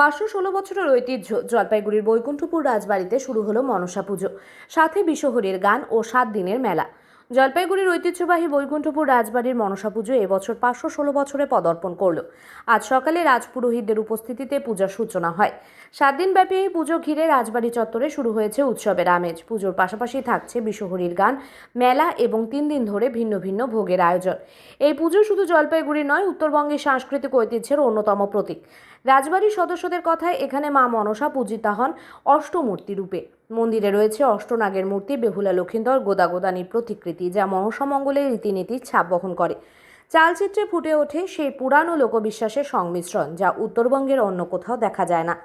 পাঁচশো ষোলো বছরের ঐতিহ্য জলপাইগুড়ির বৈকুণ্ঠপুর রাজবাড়িতে শুরু হলো মনসা পুজো, সাথে বিশ্বহরীর গান ও সাত দিনের মেলা। জলপাইগুড়ির ঐতিহ্যবাহী বৈকুণ্ঠপুর রাজবাড়ির মনসা পুজো এবছর পাঁচশো ষোলো বছরে পদার্পণ করল। আজ সকালে রাজপুরোহিতদের উপস্থিতিতে পূজার সূচনা হয়। সাত দিনব্যাপী এই পুজো ঘিরে রাজবাড়ি চত্বরে শুরু হয়েছে উৎসবের আমেজ। পুজোর পাশাপাশি থাকছে বিশ্বহরীর গান, মেলা এবং তিন দিন ধরে ভিন্ন ভিন্ন ভোগের আয়োজন। এই পুজো শুধু জলপাইগুড়ি নয়, উত্তরবঙ্গের সাংস্কৃতিক ঐতিহ্যের অন্যতম প্রতীক। রাজবাড়ির সদস্যদের কথায় এখানে মা মনসা পূজিতা হন অষ্টমূর্তি রূপে। মন্দিরে রয়েছে অষ্টনাগের মূর্তি, বেহুলা, লক্ষিন্দর গোদাগোদানির প্রতিকৃতি, যা মনসা মঙ্গলের রীতিনীতির ছাপ বহন করে। চালচিত্রে ফুটে ওঠে সেই পুরানো লোকবিশ্বাসের সংমিশ্রণ, যা উত্তরবঙ্গের অন্য কোথাও দেখা যায় না।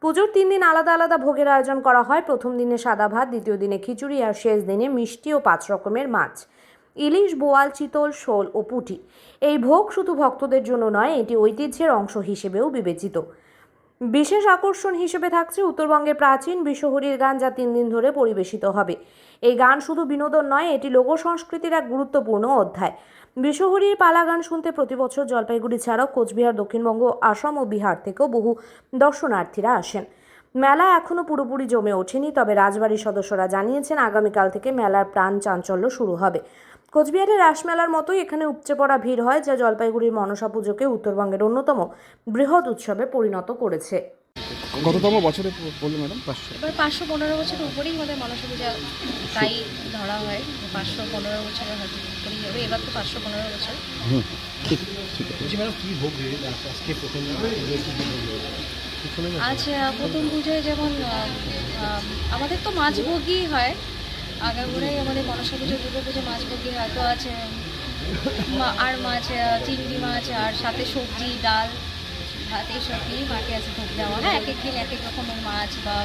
পুজোর তিন দিন আলাদা আলাদা ভোগের আয়োজন করা হয়। প্রথম দিনে সাদা ভাত, দ্বিতীয় দিনে খিচুড়ি আর শেষ দিনে মিষ্টি ও পাঁচ রকমের মাছ। ইলিশ, বোয়াল, চিতল, শোল ও পুঁটি। এই ভোগ শুধু ভক্তদের জন্য নয়, এটি ঐতিহ্যের অংশ হিসেবেও বিবেচিত। বিশেষ আকর্ষণ হিসেবে থাকছে উত্তরবঙ্গের প্রাচীন বিশ্বহরীর গান যা তিন দিন ধরে পরিবেশিত হবে। এই গান শুধু বিনোদন নয়, এটি লোক সংস্কৃতির এক গুরুত্বপূর্ণ অধ্যায়। বিশ্বহরীর পালা গান শুনতে প্রতি বছর জলপাইগুড়ি ছাড়াও কোচবিহার, দক্ষিণবঙ্গ, আসাম ও বিহার থেকেও বহু দর্শনার্থীরা আসেন। মেলা এখনও পুরোপুরি জমে ওঠেনি, তবে রাজবাড়ির সদস্যরা জানিয়েছেন, আগামীকাল থেকে মেলার প্রাণ চাঞ্চল্য শুরু হবে। কোচবিহারের রাসমেলার মতোই এখানে উপচে পড়া ভিড় হয় যা জলপাইগুড়ির মনসা পুজোকে উত্তরবঙ্গের অন্যতম বৃহৎ উৎসবে পরিণত করেছে। কততম বছরে বললেন ম্যাডাম? পাঁচশো। এবার পাঁচশো পনেরো বছর উপরেই আমাদের মনসা পূজা তাই ধরা হয়। পাঁচশো পনেরো বছরের হয়তো উপরেই হবে এবার তো পাঁচশো পনেরো বছর। হুম ঠিক ঠিক আছে। ম্যাডাম কী ভোগ আজকে প্রথম পুজোয় প্রথম যেমন আমাদের তো মাছ ভোগই হয় আগাগোড়াই আমাদের মনসা পুজো দুর্গা পুজো মাছ ভোগই হয়। আছে আর মাছ চিংড়ি মাছ, আর সাথে সবজি, ডাল, ভাত, এইসব দিয়েই মাকে আছে ভোগ দেওয়া। হয়, এক এক দিন এক এক রকমের মাছ বা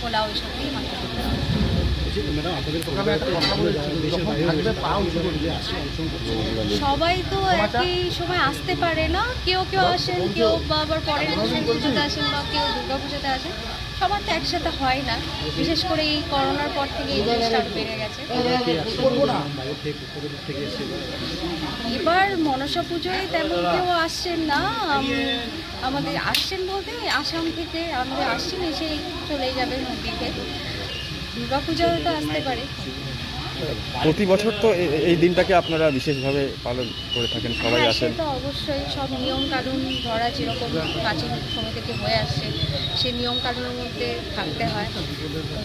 পোলাও এইসব দিয়ে মাকে ভোগ দেওয়া। সবাই তো একই সময় আসতে পারে না। কেউ কেউ আসেন, কেউ আবার পরের দিন পুজোতে আসেন বা কেউ দুর্গা পুজোতে আসেন। সবার তো একসাথে হয় না। বিশেষ করে এই করোনার পর থেকে এই জিনিসটা বেড়ে গেছে? এবার মনসা পুজোয় তেমন কেউ আসছেন না। আমাদের আসছেন বলতে আসাম থেকে আমাদের আসছেন, এসে চলে যাবেন দিকে দুর্গা পুজোয় তো আসতে পারে। প্রতি বছর তো এই দিনটাকে আপনারা বিশেষভাবে পালন করে থাকেন সবাই হ্যাঁ আসেন। তো অবশ্যই সব নিয়ম কানুন ধরা যেরকম প্রাচীন সময় থেকে হয়ে আসছে সেই নিয়ম কানুনের মধ্যে থাকতে হয়। তো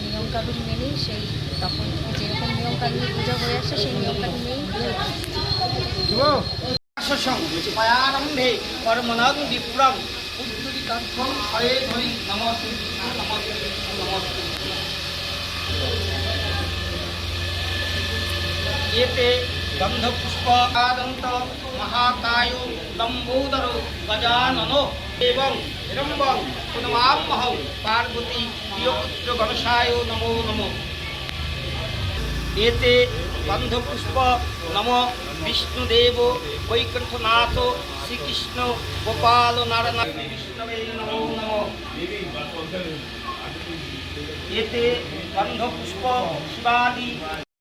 নিয়ম কানুন মেনেই সেই তখন যেরকম নিয়ম কানুন পূজা হয়ে আসছে। সেই নিয়ম কানুন মেনেই উদ্ধরিকার্থং হরে ধরি নমস্তে। গন্ধপুষ্প আদন্ত মহাকায় লম্বোদর গজানন এবং হিরম্বং পুনমামহং পার্বতী প্রিয়পুত্র গণসায় নমো নমঃ এতে গন্ধপুষ্প নম বিষ্ণুদেব বৈকুণ্ঠনাথ শ্রীকৃষ্ণ গোপাল নারায়ণ বিষ্ণবে নমো নম এতে গন্ধপুষ্প শিবাদি